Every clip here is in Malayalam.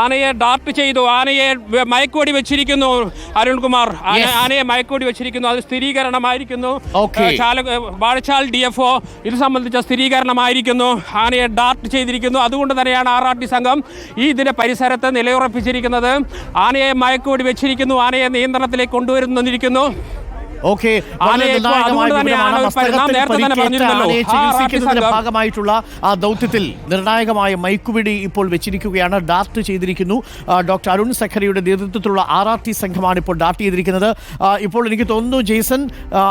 ആനയെ ഡാർട്ട് ചെയ്തു. ആനയെ മയക്കോടി വെച്ചിരിക്കുന്നു അരുൺകുമാർ. ആനയെ മയക്കോടി വെച്ചിരിക്കുന്നു. അത് സ്ഥിരീകരണമായിരിക്കുന്നു. വാഴച്ചാൽ ഡി എഫ് ഒ ഇത് സംബന്ധിച്ച സ്ഥിരീകരണമായിരിക്കുന്നു. ആനയെ ഡാർട്ട് ചെയ്തിരിക്കുന്നു. അതുകൊണ്ട് തന്നെയാണ് ആർ ആർ ടി സംഘം ഈ ഇതിന്റെ പരിസരത്ത് നിലയുറപ്പിച്ചിരിക്കുന്നത്. ആനയെ മയക്കോടി വെച്ചിരിക്കുന്നു. ആനയെ നിയന്ത്രണത്തിലേക്ക് കൊണ്ടുവരുന്നിരിക്കുന്നു ഓക്കെ ചികിത്സിക്കുന്നതിന്റെ ഭാഗമായിട്ടുള്ള ആ ദൗത്യത്തിൽ നിർണായകമായ മയക്കുപിടി ഇപ്പോൾ വെച്ചിരിക്കുകയാണ് ഡാർട്ട് ചെയ്തിരിക്കുന്നു. ഡോക്ടർ അരുൺ സഖറിയുടെ നേതൃത്വത്തിലുള്ള ആർ ആർ ടി സംഘമാണ് ഇപ്പോൾ ഡാർട്ട് ചെയ്തിരിക്കുന്നത്. ഇപ്പോൾ എനിക്ക് തോന്നുന്നു ജെയ്സൺ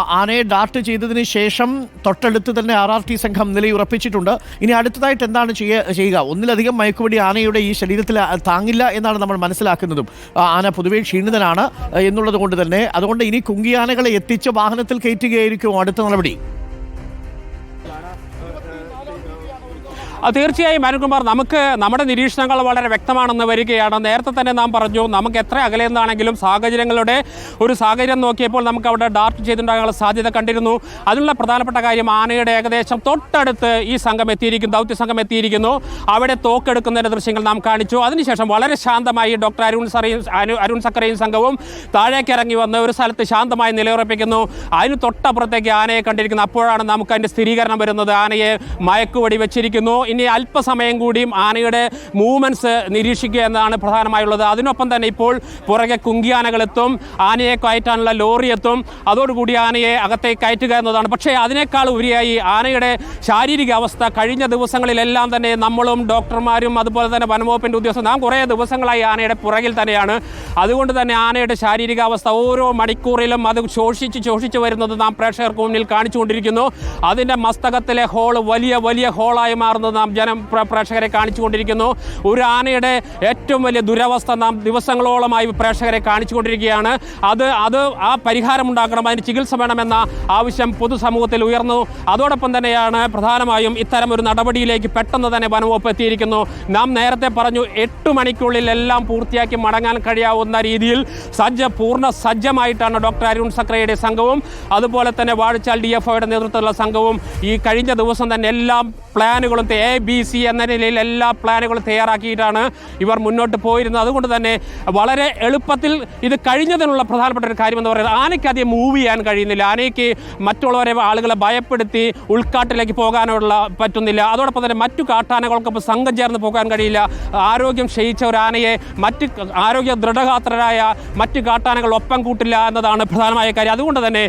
ആനയെ ഡാർട്ട് ചെയ്തതിന് ശേഷം തൊട്ടടുത്ത് തന്നെ ആർ ആർ ടി സംഘം നിലയുറപ്പിച്ചിട്ടുണ്ട്. ഇനി അടുത്തതായിട്ട് എന്താണ് ചെയ്യ- ചെയ്യുക? ഒന്നിലധികം മയക്കുപിടി ആനയുടെ ഈ ശരീരത്തിൽ താങ്ങില്ല എന്നാണ് നമ്മൾ മനസ്സിലാക്കുന്നതും. ആന പൊതുവേ ക്ഷീണിതനാണ് എന്നുള്ളത് കൊണ്ട് തന്നെ. അതുകൊണ്ട് ഇനി കുങ്കിയാനകളെ എത്തിച്ച് വാഹനത്തിൽ കയറ്റുകയായിരിക്കും അടുത്ത നടപടി. തീർച്ചയായും അരുൺകുമാർ നമുക്ക് നമ്മുടെ നിരീക്ഷണങ്ങൾ വളരെ വ്യക്തമാണെന്ന് വരികയാണ്. നേരത്തെ തന്നെ നാം പറഞ്ഞു നമുക്ക് എത്ര അകലെന്നാണെങ്കിലും സാഹചര്യങ്ങളുടെ ഒരു സാഹചര്യം നോക്കിയപ്പോൾ നമുക്ക് അവിടെ ഡാർട്ട് ചെയ്തിട്ടുണ്ടാകാനുള്ള സാധ്യത കണ്ടിരുന്നു. അതിനുള്ള പ്രധാനപ്പെട്ട കാര്യം ആനയുടെ ഏകദേശം തൊട്ടടുത്ത് ഈ സംഘം എത്തിയിരിക്കുന്നു ദൗത്യ സംഘം എത്തിയിരിക്കുന്നു. അവിടെ തോക്കെടുക്കുന്നതിന്റെ ദൃശ്യങ്ങൾ നാം കാണിച്ചു. അതിനുശേഷം വളരെ ശാന്തമായി ഡോക്ടർ അരുൺ സറയും അരുൺ സക്കറയും സംഘവും താഴേക്ക് ഇറങ്ങി വന്ന് ഒരു സ്ഥലത്ത് ശാന്തമായി നിലയുറപ്പിക്കുന്നു. അതിന് തൊട്ടപ്പുറത്തേക്ക് ആനയെ കണ്ടിരിക്കുന്നു. അപ്പോഴാണ് നമുക്ക് അതിന്റെ സ്ഥിരീകരണം വരുന്നത്. ആനയെ മയക്കുവടി വെച്ചിരിക്കുന്നു. ഇനി അല്പസമയം കൂടിയും ആനയുടെ മൂവ്മെന്റ്സ് നിരീക്ഷിക്കുക എന്നതാണ് പ്രധാനമായുള്ളത്. അതിനൊപ്പം തന്നെ ഇപ്പോൾ പുറകെ കുങ്കിയാനകളെത്തും ആനയെ കയറ്റാനുള്ള ലോറി എത്തും. അതോടുകൂടി ആനയെ അകത്തേക്ക് കയറ്റുക എന്നതാണ്. പക്ഷേ അതിനേക്കാൾ ഉപരിയായി ആനയുടെ ശാരീരിക അവസ്ഥ കഴിഞ്ഞ ദിവസങ്ങളിലെല്ലാം തന്നെ നമ്മളും ഡോക്ടർമാരും അതുപോലെ തന്നെ വനംവകുപ്പിന്റെ ഉദ്യോഗസ്ഥർ നാം കുറേ ദിവസങ്ങളായി ആനയുടെ പുറകിൽ തന്നെയാണ്. അതുകൊണ്ട് തന്നെ ആനയുടെ ശാരീരിക അവസ്ഥ ഓരോ മണിക്കൂറിലും അത് ശോഷിച്ച് ശോഷിച്ച് വരുന്നത് നാം പ്രേക്ഷകർക്ക് മുന്നിൽ കാണിച്ചുകൊണ്ടിരിക്കുന്നു. അതിന്റെ മസ്തകത്തിലെ ഹോൾ വലിയ വലിയ ഹോളായി മാറുന്നത് നാം ജനം പ്ര- പ്രേക്ഷകരെ കാണിച്ചുകൊണ്ടിരിക്കുന്നു. ഒരു ആനയുടെ ഏറ്റവും വലിയ ദുരവസ്ഥ നാം ദിവസങ്ങളോളമായി പ്രേക്ഷകരെ കാണിച്ചുകൊണ്ടിരിക്കുകയാണ്. അത് അത് ആ പരിഹാരം ഉണ്ടാക്കണം അതിന് ചികിത്സ വേണമെന്ന ആവശ്യം പൊതുസമൂഹത്തിൽ ഉയർന്നു. അതോടൊപ്പം തന്നെയാണ് പ്രധാനമായും ഇത്തരം ഒരു നടപടിയിലേക്ക് പെട്ടെന്ന് തന്നെ വനംവകുപ്പ് എത്തിയിരിക്കുന്നു. നാം നേരത്തെ പറഞ്ഞു എട്ട് മണിക്കുള്ളിൽ എല്ലാം പൂർത്തിയാക്കി മടങ്ങാൻ കഴിയാവുന്ന രീതിയിൽ സജ്ജ പൂർണ സജ്ജമായിട്ടാണ് ഡോക്ടർ അരുൺ സക്രയുടെ സംഘവും അതുപോലെ തന്നെ വാഴച്ചാൽ ഡി എഫ് നേതൃത്വത്തിലുള്ള സംഘവും ഈ കഴിഞ്ഞ ദിവസം തന്നെ എല്ലാ പ്ലാനുകളും എ ബി സി എന്ന നിലയിൽ എല്ലാ പ്ലാനുകളും തയ്യാറാക്കിയിട്ടാണ് ഇവർ മുന്നോട്ട് പോയിരുന്നത്. അതുകൊണ്ട് തന്നെ വളരെ എളുപ്പത്തിൽ ഇത് കഴിഞ്ഞതിനുള്ള പ്രധാനപ്പെട്ട ഒരു കാര്യം എന്ന് പറയുന്നത് ആനയ്ക്ക് അധികം മൂവ് ചെയ്യാൻ കഴിയുന്നില്ല. ആനയ്ക്ക് മറ്റുള്ളവരെ ആളുകളെ ഭയപ്പെടുത്തി ഉൾക്കാട്ടിലേക്ക് പോകാനുള്ള പറ്റുന്നില്ല. അതോടൊപ്പം തന്നെ മറ്റു കാട്ടാനകൾക്കൊപ്പം സംഘം ചേർന്ന് പോകാൻ കഴിയില്ല. ആരോഗ്യം ക്ഷയിച്ച ഒരു ആനയെ മറ്റ് ആരോഗ്യ ദൃഢഗാത്രരായ മറ്റ് കാട്ടാനകൾ ഒപ്പം കൂട്ടില്ല എന്നതാണ് പ്രധാനമായ കാര്യം. അതുകൊണ്ട് തന്നെ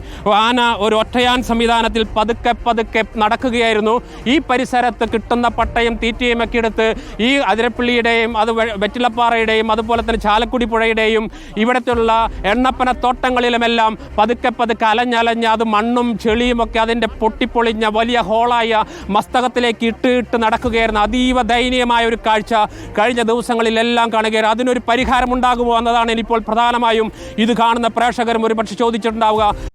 ആന ഒരു ഒറ്റയാൻ സംവിധാനത്തിൽ പതുക്കെ പതുക്കെ നടക്കുകയായിരുന്നു. ഈ പരിസരത്ത് കിട്ടുന്ന പട്ടയും തീറ്റയും ഒക്കെ എടുത്ത് ഈ അതിരപ്പള്ളിയുടെയും അത് വെറ്റിലപ്പാറയുടെയും അതുപോലെ തന്നെ ചാലക്കുടി പുഴയുടെയും ഇവിടത്തുള്ള എണ്ണപ്പന തോട്ടങ്ങളിലുമെല്ലാം പതുക്കെ പതുക്കെ അലഞ്ഞലഞ്ഞ് അത് മണ്ണും ചെളിയും ഒക്കെ അതിന്റെ പൊട്ടിപ്പൊളിഞ്ഞ വലിയ ഹോളായ മസ്തകത്തിലേക്ക് ഇട്ട് ഇട്ട് നടക്കുകയായിരുന്നു. അതീവ ദയനീയമായ ഒരു കാഴ്ച കഴിഞ്ഞ ദിവസങ്ങളിലെല്ലാം കാണുകയായിരുന്നു. അതിനൊരു പരിഹാരം ഉണ്ടാകുമോ എന്നതാണ് ഇനിയിപ്പോൾ പ്രധാനമായും ഇത് കാണുന്ന പ്രേക്ഷകരും ഒരുപക്ഷെ ചോദിച്ചിട്ടുണ്ടാവുക.